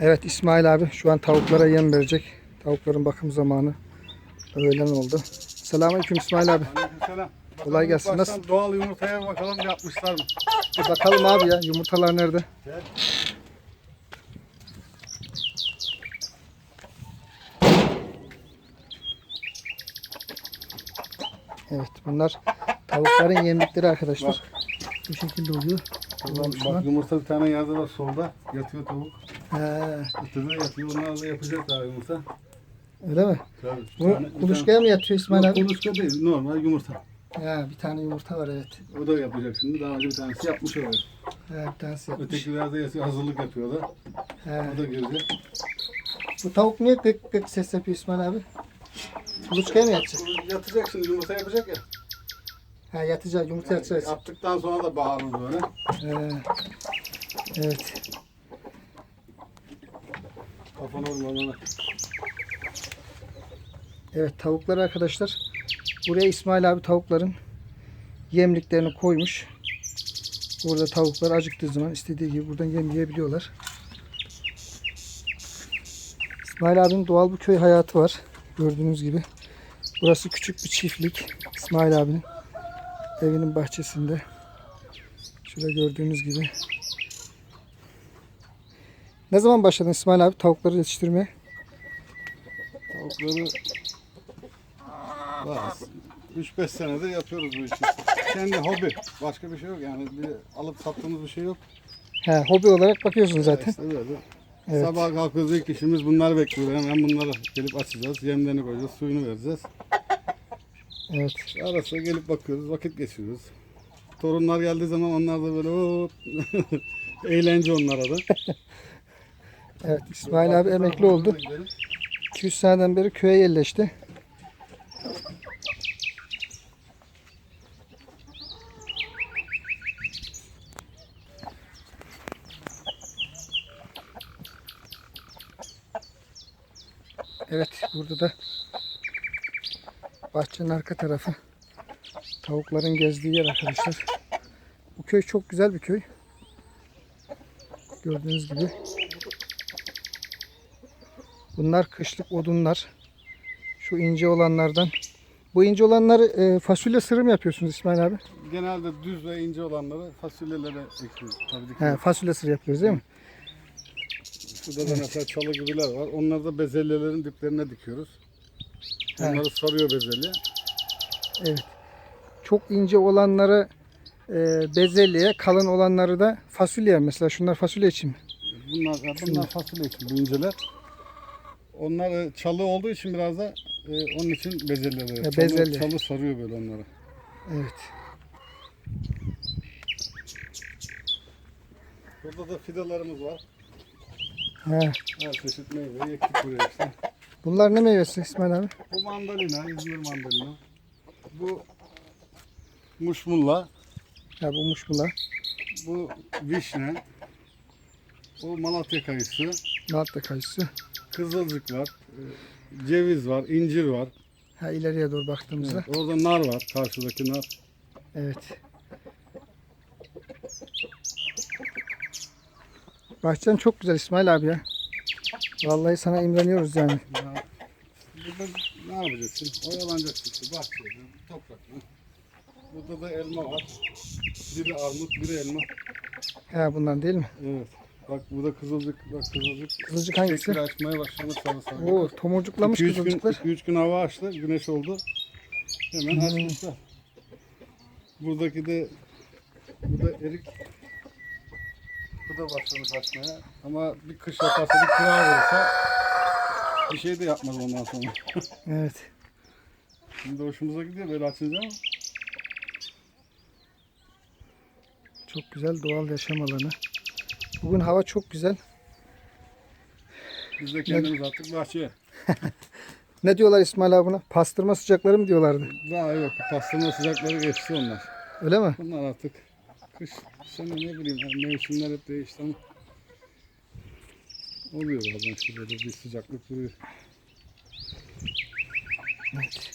Evet İsmail abi şu an tavuklara yem verecek. Tavukların bakım zamanı. Öğlen oldu. Selamünaleyküm İsmail abi. Aleykümselam. Kolay gelsin. Nasıl- Doğal yumurtaya bir bakalım yapmışlar mı? Bir bakalım abi ya yumurtalar nerede? Gel. Evet bunlar tavukların yemlikleri arkadaşlar. Bu şekilde oluyor. Şu Bak yumurta bir tane yerde var solda. Yatıyor tavuk. He, Ötede yatıyor. Onlar da yapacak daha yumurta. öyle mi? Tabii. Bu tane- kuluçkaya mı yatıyor İsmail abi? Kuluçka değil. Normal yumurta. He, bir tane yumurta var evet. O da yapacak şimdi. Daha önce bir tanesi yapmış öyle. He, bir tanesi yapmış. Ötekilerde yatıyor. Hazırlık yapıyor da. He. O da girecek. Bu tavuk niye gık gık ses yapıyor İsmail abi? Kuluçkaya mı yatacak? Yatacak şimdi yumurta yapacak ya. Ha yatacak yumurta yatacak. Yaptıktan sonra da böyle. He. Evet. Kafanı vurma bana. Evet tavuklar arkadaşlar. Buraya İsmail abi tavukların yemliklerini koymuş. Burada tavuklar acıktığı zaman istediği gibi buradan yem yiyebiliyorlar. İsmail abinin doğal bir köy hayatı var. Gördüğünüz gibi. Burası küçük bir çiftlik. İsmail abinin evinin bahçesinde. Şurada gördüğünüz gibi. Ne zaman başladın İsmail abi tavukları yetiştirmeye? Tavukları var. 3-5 senedir yapıyoruz bu işi. Kendi hobi. Başka bir şey yok yani. Bir alıp sattığımız bir şey yok. He, hobi olarak bakıyorsun zaten. İşte böyle. Evet. Sabah kalkıyoruz ilk işimiz bunları bekliyor. Hemen bunları gelip açacağız. Yemlerini koyacağız. Suyunu vereceğiz. Evet. Ara sıra gelip bakıyoruz. Vakit geçiriyoruz. Torunlar geldiği zaman onlar da böyle hop eğlence onlara da. Evet İsmail abi emekli oldu. 200 seneden beri köye yerleşti. Evet burada da bahçenin arka tarafı tavukların gezdiği yer arkadaşlar. Bu köy çok güzel bir köy. Gördüğünüz gibi. Bunlar kışlık odunlar. Şu ince olanlardan. Bu ince olanları e, fasulye sırım yapıyorsunuz İsmail abi. Genelde düz ve ince olanları fasulyelere ekiyoruz. Tabii He, dikiyoruz. fasulye sırı yapıyoruz değil mi? Şurada da mesela çalı gibiler var. Onları da bezelyelerin diplerine dikiyoruz. Evet. Onları sarıyor bezelye. Evet. Çok ince olanları e, bezelye, kalın olanları da fasulye. Mesela şunlar fasulye için mi? Bunlar, bunlar fasulye için bu inceler. Onlar e, çalı olduğu için biraz da e, onun için bezelye. Ya, Çalı, bezelye. çalı sarıyor böyle onları. Evet. Burada da fidelerimiz var. He. Her çeşit meyve ektik buraya işte. Bunlar ne meyvesi İsmail abi? Bu mandalina, İzmir mandalina. Bu muşmulla, Ya bulmuş bunlar. bu vişne, bu Malatya kayısı, Malta kayısı. kızılcık var, e, ceviz var, incir var. Ha ileriye doğru baktığımızda. Evet, orada nar var, karşıdaki nar. Evet. Bahçen çok güzel İsmail abi ya. Vallahi sana imreniyoruz yani. Ya, burada ne yapacaksın? Oyalanacaksın işte bahçede, toprakla. Burada da elma var. Biri armut, biri elma. Ha bundan değil mi? Evet. Bak burada kızılcık, bak kızılcık. Kızılcık hangisi? Çiçekleri açmaya başladı sarı sarı. Oo tomurcuklamış 2-3 gün, kızılcıklar. 2-3 gün hava açtı, güneş oldu. Hemen Hmm. açmışlar. Buradaki de bu da erik. Bu da başladı açmaya. Ama bir kış yaparsa, bir kırağı vurursa bir şey de yapmaz ondan sonra. Evet. Şimdi hoşumuza gidiyor böyle açınca ama Çok güzel doğal yaşam alanı. Bugün hava çok güzel. biz de kendimiz attık bahçeye. Ne diyorlar İsmail abi buna? Pastırma sıcakları mı diyorlardı? Daha yok, pastırma sıcakları geçti onlar. Öyle mi? Bunlar artık kış sene ne bileyim yani mevsimler hep değişti ama oluyor bazen şurada bir sıcaklık vuruyor. Evet.